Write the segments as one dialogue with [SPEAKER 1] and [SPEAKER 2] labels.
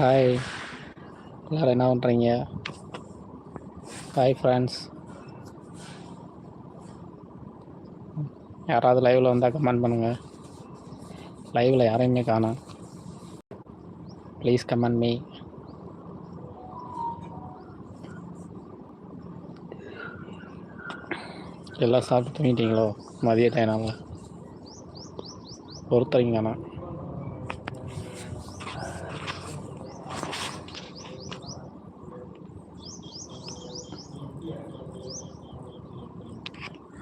[SPEAKER 1] Hi எல்லோரும் என்ன பண்ணுறீங்க ஹாய் ஃப்ரெண்ட்ஸ் யாராவது லைவில் வந்தால் கமெண்ட் பண்ணுங்கள் லைவில் யாரையுமே காணும் ப்ளீஸ் கமெண்ட் மீ எல்லாம் சாப்பிட்டு தூங்கிட்டீங்களோ? மதிய டைனால ஒருத்தரிங்க ஆனால்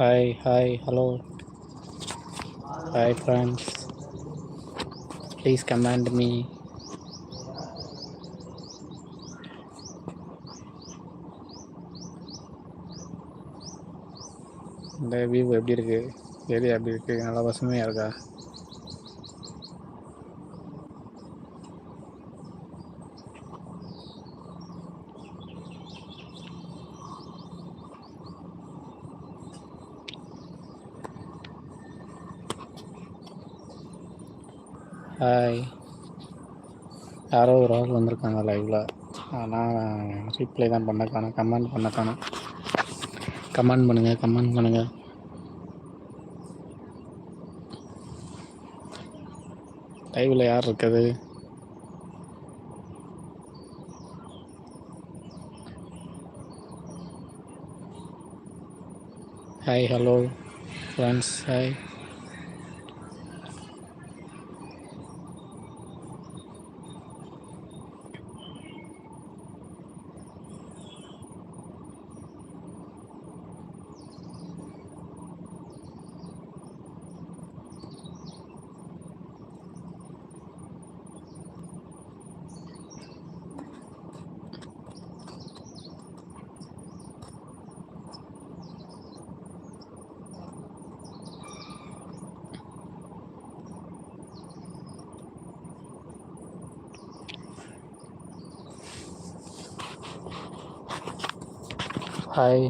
[SPEAKER 1] hi hi hello hi friends please comment me இந்த வியூ எப்படி இருக்குது ஏரியா எப்படி இருக்குது நல்லா பசுமையாக இருக்கா? ஹாய் யாரோ ஒரு ஆள் வந்திருக்காங்க லைவில் ஆனால் ரீப்ளை தான் பண்ண காணும். கமெண்ட் பண்ண காணும். கமெண்ட் பண்ணுங்கள் கமெண்ட் பண்ணுங்கள் லைவில் யார் இருக்குது? Hi hello friends hi hi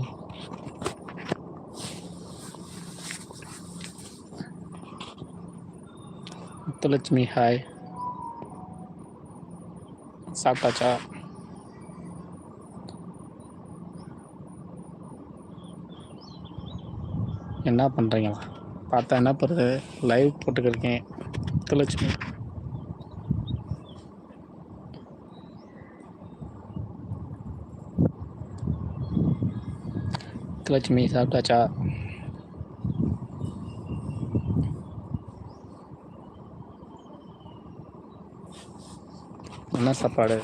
[SPEAKER 1] Muthulakshmi hi சாப்பிட்டாச்சா? என்ன பண்ணுறீங்களா பார்த்தா என்ன பண்ணுறது லைவ் போட்டுக்கிருக்கேன் முத்துலட்சுமி. முத்துலட்சுமி சாப்பிட்டாச்சா என்ன சாப்பாடு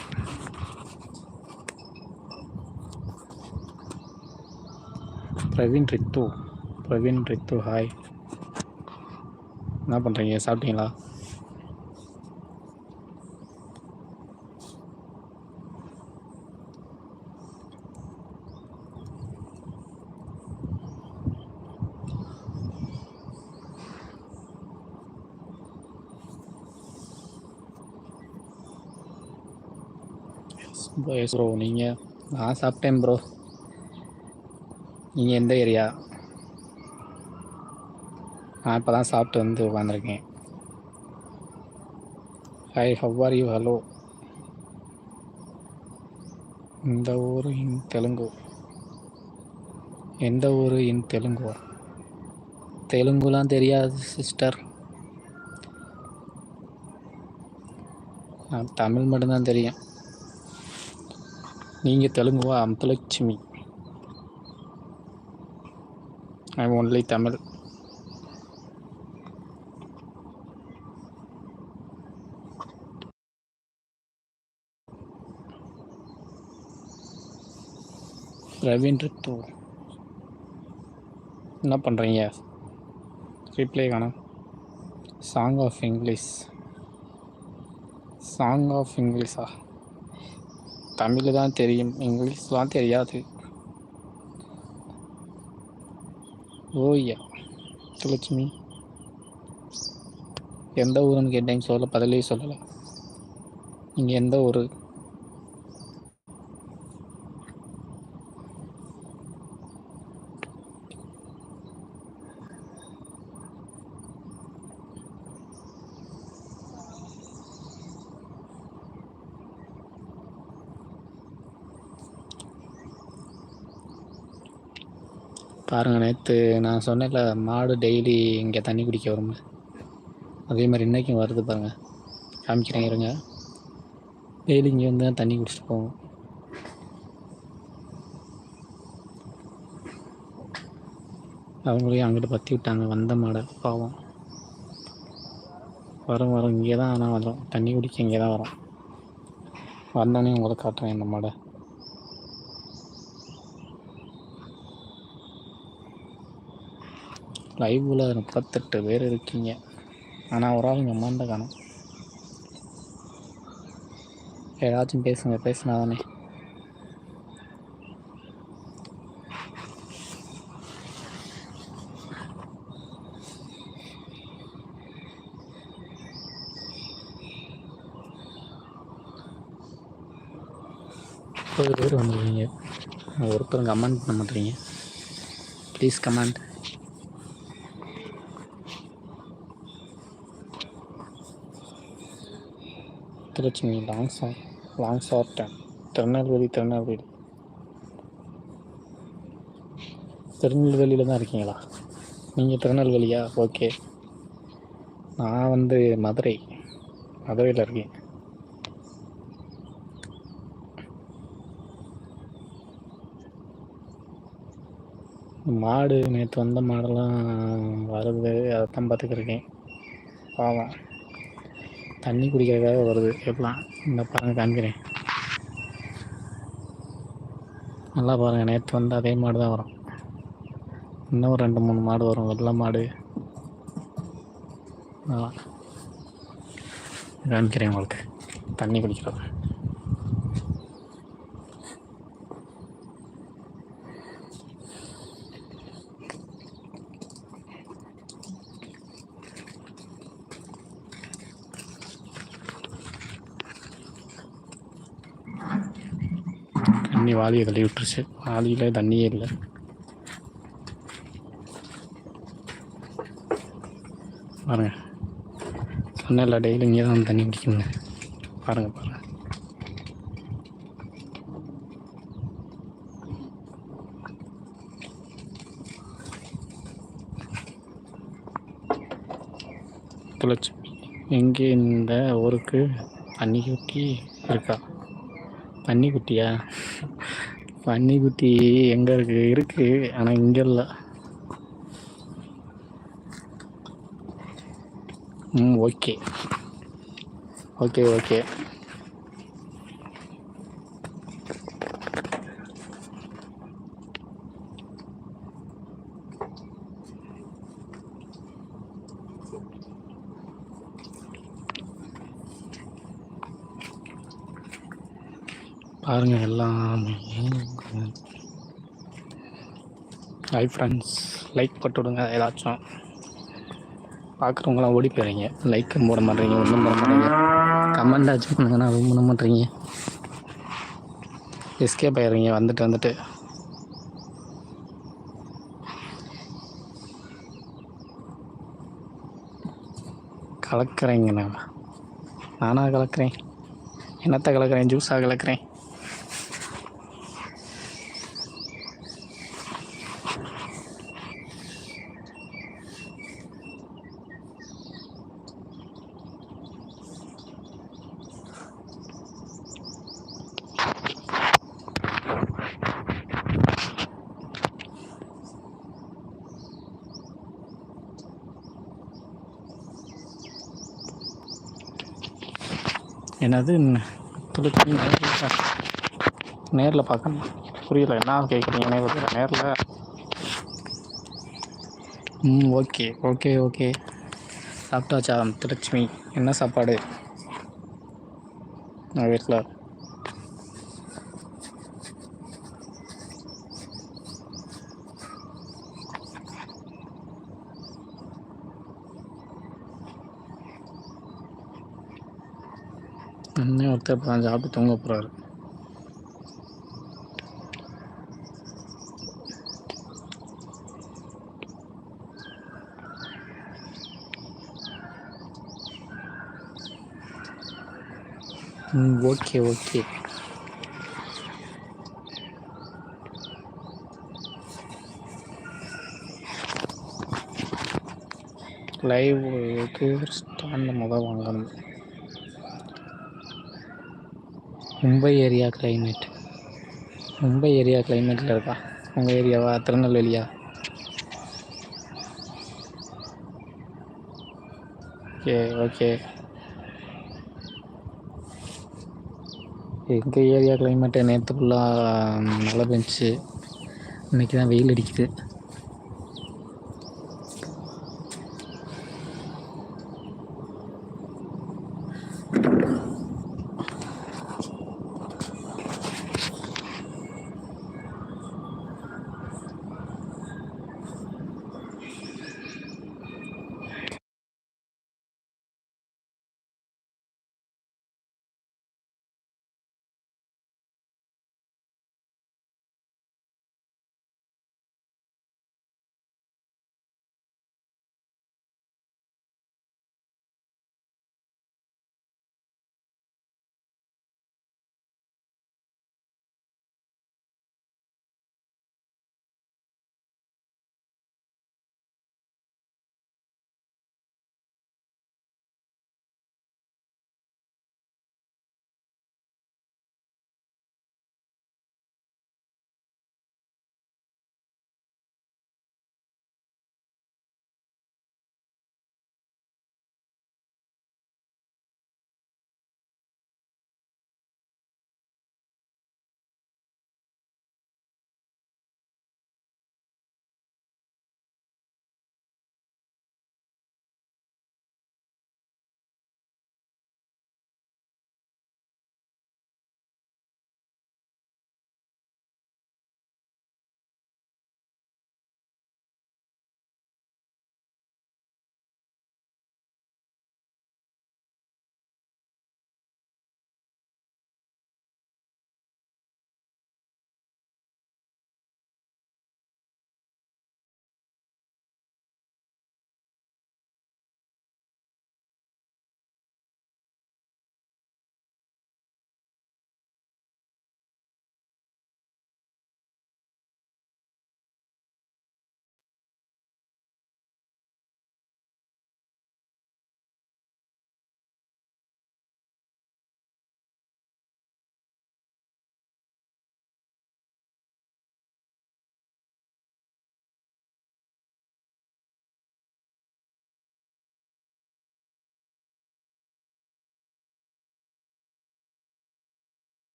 [SPEAKER 1] பிரவீன் ரித்து பிரவீன் ரித்து ஹாய் என்ன பண்ணுறீங்க சாப்பிட்டீங்களா எஸ் ப்ரோ நீங்கள் நான் சாப்பிட்டேன் ப்ரோ நீங்கள் எந்த ஏரியா நான் இப்போ தான் சாப்பிட்டு வந்து உட்காந்துருக்கேன் ஹாய் ஹவ் யூ ஹலோ இந்த ஊர் இன் தெலுங்கு. எந்த ஊர் இன் தெலுங்கு? தெலுங்குலாம் தெரியாது சிஸ்டர் தமிழ் மட்டும்தான் தெரியும். நீங்கள் தெலுங்குவா? அமுதலட்சுமி ஐ ஒன்லி தமிழ் ரவீந்திர ரித்து என்ன பண்ணுறீங்க ரிப்ளை காணும். Song of English song of இங்கிலீஷா Tamil தான் தெரியும் இங்கிலீஷ்லாம் தெரியாது ஓய்யா லட்சுமி எந்த ஊருன்னு கேட்டேங்க சொல்ல பதிலே சொல்லலை நீங்கள் எந்த ஊர் பாருங்கள் நேற்று நான் சொன்னேன்ல மாடு டெய்லி இங்கே தண்ணி குடிக்க வரும்னு. அதே மாதிரி இன்றைக்கும் வருது பாருங்கள் காமிக்கிறேன் இருங்க. டெய்லி இங்கே வந்து தான் தண்ணி குடிச்சிட்டு போவோம். அவங்களையும் அங்கிட்டு பற்றி விட்டாங்க வந்த மாடை பாவம். வரும் வரும். இங்கே தான் ஆனால் வரும் தண்ணி குடிக்க இங்கே தான் வரும். வந்தோடனே உங்களை காட்டுறேன் இந்த மாடை. லைவில் முப்பத்தெட்டு பேர் இருக்கீங்க. ஆனால் ஒரு ஆள் இங்கே அம்மாண்ட காணும் ஏதாச்சும் பேசுங்க பேசினா தானே முப்பது பேர் வந்துருக்கீங்க. ஒருத்தரும் கமெண்ட் பண்ண மாட்டேறீங்க please comment. Muthulakshmi long song long short Tirunelveli Tirunelveli. திருநெல்வேலியில் தான் இருக்கீங்களா? நீங்கள் திருநெல்வேலியா? ஓகே. நான் வந்து மதுரை. மதுரையில் இருக்கேன். மாடு நேற்று வந்த மாடெல்லாம் வருது அதைத்தான் பார்த்துக்கிருக்கேன் பாவம். தண்ணி குடிக்கிறதுக்காக வருது. எப்பலாம் இந்த பாருங்கள் காமிக்கிறேன். நல்லா பாருங்கள் நேற்று வந்து அதே மாடு தான் வரும். இன்னும் ரெண்டு மூணு மாடு வரும். வெள்ளை மாடு. நல்லா. காமிக்கிறேன் உங்களுக்கு. தண்ணி குடிக்கிறது தண்ணி வாளியை தள்ளி விட்டுருச்சு. வாளியில் தண்ணியே இல்லை. பாருங்க. சொன்னேன்ல டெய்லி இங்கே தான் தண்ணி குடிக்கணும் பாருங்கள் பாருங்கள் துளச்சி எங்கே இந்த ஊருக்கு தண்ணி குட்டி இருக்கா? தண்ணி குட்டியா? பன்னிக்குட்டி எங்க இருக்கு? இருக்கு ஆனால் இங்கே இல்லை. ம் ஓகே. Okay okay. பாருங்கள் எல்லாம் ஹாய் ஃப்ரெண்ட்ஸ் லைக் போட்டு விடுங்க ஏதாச்சும். பார்க்குறவங்களாம் ஓடி போயிடுறீங்க லைக்கும் போட மாட்டேறீங்க ஒன்றும் போட மாட்டேங்க கமெண்ட் ஆச்சு பண்ணுங்கன்னா அதுவும் பண்ண மாட்டேறீங்க எஸ்கேப் ஆயிடுறீங்க வந்துட்டு வந்துட்டு. கலக்கிறேங்க நான். நானாக கலக்கிறேன். என்னத்தை கலக்கிறேன்? ஜூஸாக கலக்கிறேன். என்னது? துளசி நேரில் பார்க்கணும். புரியல. என்ன கேட்குறீங்க நேரில் நேரில். ம் ஓகே. Okay okay. சாப்பிட்டாச்சா திருலட்சுமி என்ன சாப்பாடு? நான் வீட்டில் இன்னும் ஒருத்தர் இப்போ தான் சாப்பிட்டு தூங்க போகிறாரு ஓகே ஓகே. லைவுக்கு ஸ்டாண்ட் முதல் வாங்கணும். Mumbai area climate Mumbai area கிளைமேட்டில் இருக்கா? உங்கள் ஏரியாவா திருநெல்வேலியா? ஓகே ஓகே எங்கள் ஏரியா கிளைமேட்டு நேற்று ஃபுல்லாக மழை பெஞ்சிச்சு இன்றைக்கி தான் வெயில் அடிக்குது.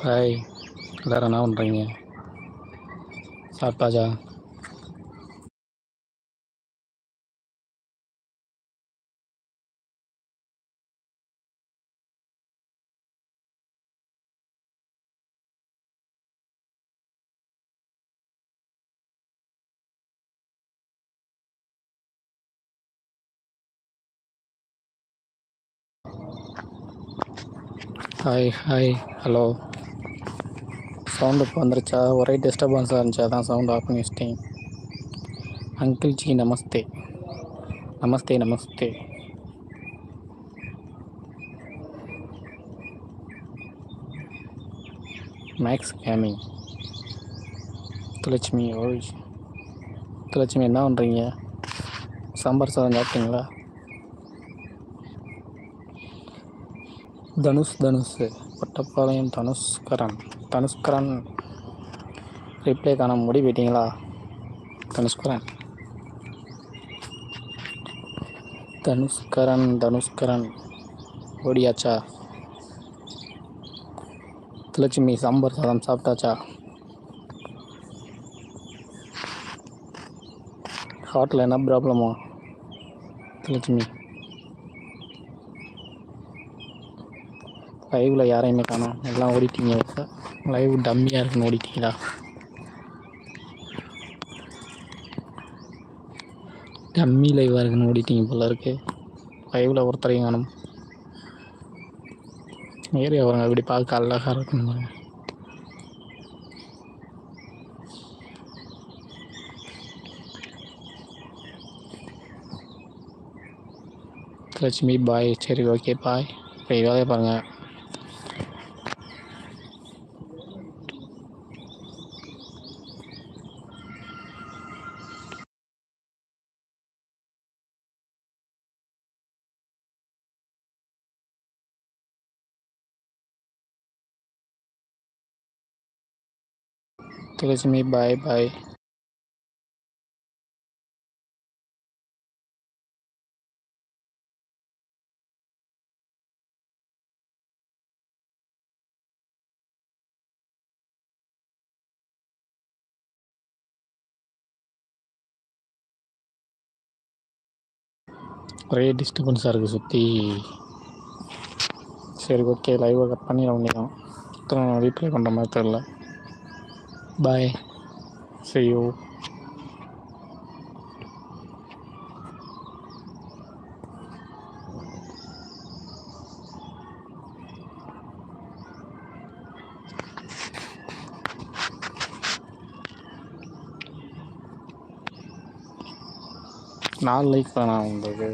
[SPEAKER 1] ஹாய் எல்லாரும் என்ன பண்ணுறீங்க சாப்பிட்டாச்சா? Hi hi hello. சவுண்டு இப்போ வந்துருச்சா? ஒரே டிஸ்டர்பன்ஸாக இருந்துச்சு. அதான் சவுண்ட் ஆஃப் பண்ணி வச்சிட்டேன். அங்கிள் ஜி நமஸ்தே நமஸ்தே நமஸ்தே மேக்ஸ் கேமிங் துலட்சுமி ஓய். துலட்சுமி என்ன பண்ணுறீங்க சாம்பார் சாதம் சாப்பிட்டீங்களா? தனுஷ் தனுஷ். பட்டப்பாளையம் தனுஷ்கரன். தனுஷ்கரன் ரிப்ளை காண முடி போயிட்டீங்களா தனுஷ்கரன். தனுஷ்கரன் தனுஷ்கரன். ஓடியாச்சா? லட்சுமி சாம்பார் சாதம் சாப்பிட்டாச்சா? ஹார்ட்டில் என்ன ப்ராப்ளமா லட்சுமி லைவில் யாரையுமே காணோம். எல்லாம் ஓடிட்டீங்க லைவ் டம்மியாக இருக்குன்னு ஓடிட்டீங்களா? டம்மி லைவாக இருக்குன்னு ஓடிட்டீங்க போல இருக்கு. லைவில் ஒருத்தரையும் காணும். ஏரியா வரங்க இப்படி பார்க்க அழகாக இருக்குன்னு லட்சுமி பாய் சரி ஓகே பாய் இப்போ வேலையை பாருங்கள் லட்சுமி பாய் பாய் ஒரே டிஸ்டர்பன்ஸாக இருக்குது சுற்றி சரி ஓகே லைவாக கட் பண்ணிட வேண்டியதான் இத்தனை ரீப்ளே பண்ணுற மாதிரி தெரில பாய் see you. நாலு லைக் தானா உங்களுக்கு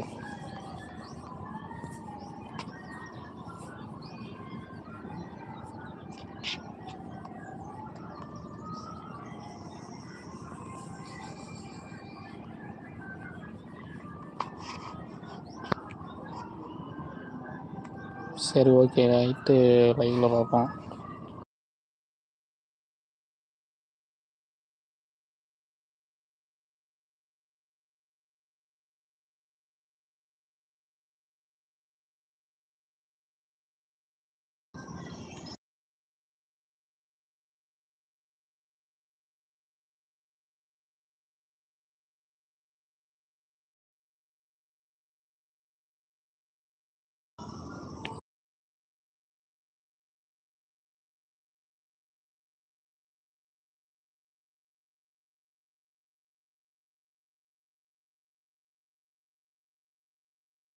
[SPEAKER 1] சரி ஓகே நைட்டு லைவில் பார்ப்போம்.